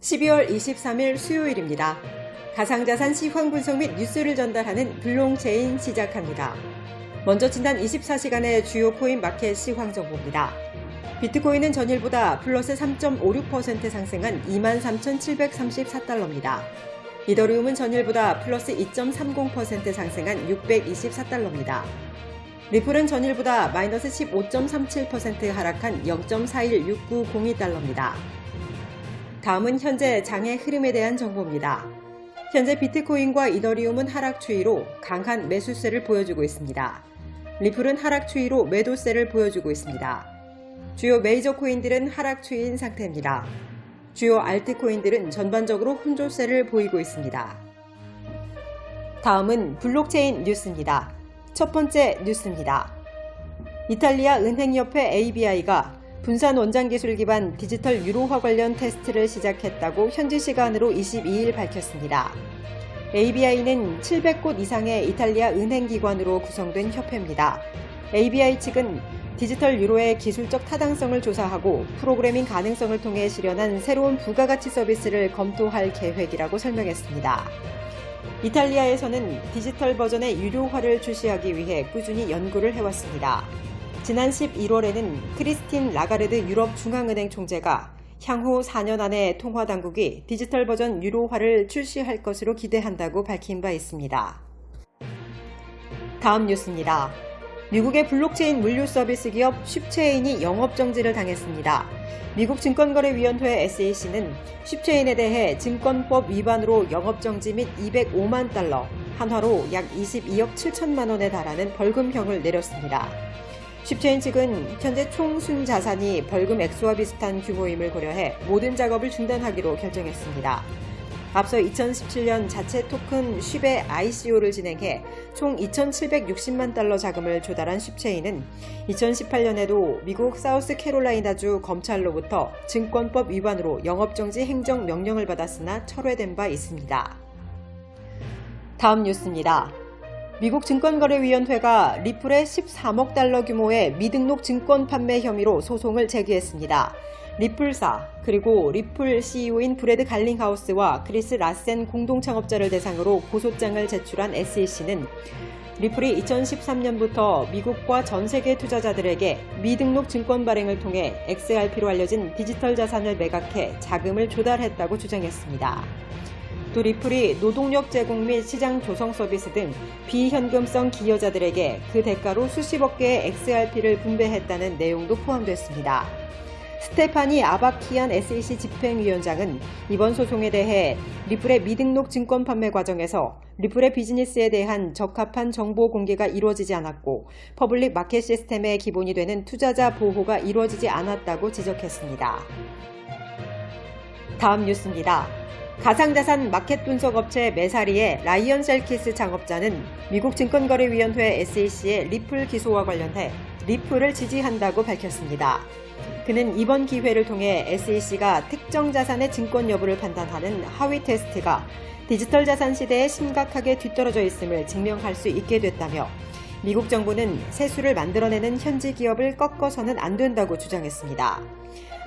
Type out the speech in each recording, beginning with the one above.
12월 23일 수요일입니다. 가상자산 시황 분석 및 뉴스를 전달하는 블록체인 시작합니다. 먼저 지난 24시간의 주요 코인 마켓 시황 정보입니다. 비트코인은 전일보다 플러스 3.56% 상승한 23,734달러입니다. 이더리움은 전일보다 플러스 2.30% 상승한 624달러입니다. 리플은 전일보다 마이너스 15.37% 하락한 0.416902달러입니다. 다음은 현재 장의 흐름에 대한 정보입니다. 현재 비트코인과 이더리움은 하락 추이로 강한 매수세를 보여주고 있습니다. 리플은 하락 추이로 매도세를 보여주고 있습니다. 주요 메이저 코인들은 하락 추이인 상태입니다. 주요 알트코인들은 전반적으로 혼조세를 보이고 있습니다. 다음은 블록체인 뉴스입니다. 첫 번째 뉴스입니다. 이탈리아 은행협회 ABI가 분산 원장 기술 기반 디지털 유로화 관련 테스트를 시작했다고 현지 시간으로 22일 밝혔습니다. ABI는 700곳 이상의 이탈리아 은행기관으로 구성된 협회입니다. ABI 측은 디지털 유로의 기술적 타당성을 조사하고 프로그래밍 가능성을 통해 실현한 새로운 부가가치 서비스를 검토할 계획이라고 설명했습니다. 이탈리아에서는 디지털 버전의 유료화를 출시하기 위해 꾸준히 연구를 해왔습니다. 지난 11월에는 크리스틴 라가르드 유럽 중앙은행 총재가 향후 4년 안에 통화 당국이 디지털 버전 유료화를 출시할 것으로 기대한다고 밝힌 바 있습니다. 다음 뉴스입니다. 미국의 블록체인 물류 서비스 기업 쉽체인이 영업 정지를 당했습니다. 미국 증권거래위원회 SEC는 쉽체인에 대해 증권법 위반으로 영업 정지 및 205만 달러, 한화로 약 22억 7천만 원에 달하는 벌금형을 내렸습니다. 쉽체인 측은 현재 총 순자산이 벌금 액수와 비슷한 규모임을 고려해 모든 작업을 중단하기로 결정했습니다. 앞서 2017년 자체 토큰 쉽의 ICO를 진행해 총 2,760만 달러 자금을 조달한 쉽체인은 2018년에도 미국 사우스 캐롤라이나주 검찰로부터 증권법 위반으로 영업정지 행정 명령을 받았으나 철회된 바 있습니다. 다음 뉴스입니다. 미국 증권거래위원회가 리플의 13억 달러 규모의 미등록 증권 판매 혐의로 소송을 제기했습니다. 리플사 그리고 리플 CEO인 브래드 갈링하우스와 크리스 라센 공동 창업자를 대상으로 고소장을 제출한 SEC는 리플이 2013년부터 미국과 전 세계 투자자들에게 미등록 증권 발행을 통해 XRP로 알려진 디지털 자산을 매각해 자금을 조달했다고 주장했습니다. 또 리플이 노동력 제공 및 시장 조성 서비스 등 비현금성 기여자들에게 그 대가로 수십억 개의 XRP를 분배했다는 내용도 포함됐습니다. 스테파니 아바키안 SEC 집행위원장은 이번 소송에 대해 리플의 미등록 증권 판매 과정에서 리플의 비즈니스에 대한 적합한 정보 공개가 이루어지지 않았고 퍼블릭 마켓 시스템의 기본이 되는 투자자 보호가 이루어지지 않았다고 지적했습니다. 다음 뉴스입니다. 가상자산 마켓 분석 업체 메사리의 라이언 셀키스 창업자는 미국 증권거래위원회 SEC의 리플 기소와 관련해 리플을 지지한다고 밝혔습니다. 그는 이번 기회를 통해 SEC가 특정 자산의 증권 여부를 판단하는 하위 테스트가 디지털 자산 시대에 심각하게 뒤떨어져 있음을 증명할 수 있게 됐다며 미국 정부는 세수를 만들어내는 현지 기업을 꺾어서는 안 된다고 주장했습니다.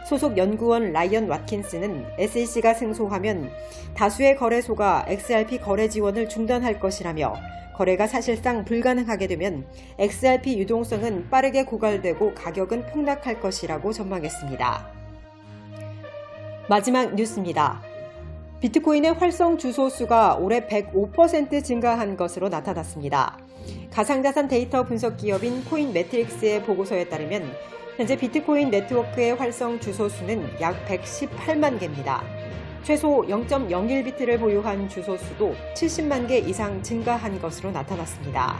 소속 연구원 라이언 왓킨스는 SEC가 승소하면 다수의 거래소가 XRP 거래 지원을 중단할 것이라며 거래가 사실상 불가능하게 되면 XRP 유동성은 빠르게 고갈되고 가격은 폭락할 것이라고 전망했습니다. 마지막 뉴스입니다. 비트코인의 활성 주소 수가 올해 105% 증가한 것으로 나타났습니다. 가상자산 데이터 분석 기업인 코인 매트릭스의 보고서에 따르면 현재 비트코인 네트워크의 활성 주소 수는 약 118만 개입니다. 최소 0.01비트를 보유한 주소 수도 70만 개 이상 증가한 것으로 나타났습니다.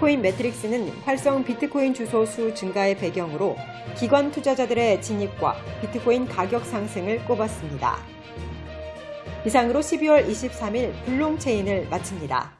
코인 매트릭스는 활성 비트코인 주소 수 증가의 배경으로 기관 투자자들의 진입과 비트코인 가격 상승을 꼽았습니다. 이상으로 12월 23일 블록체인을 마칩니다.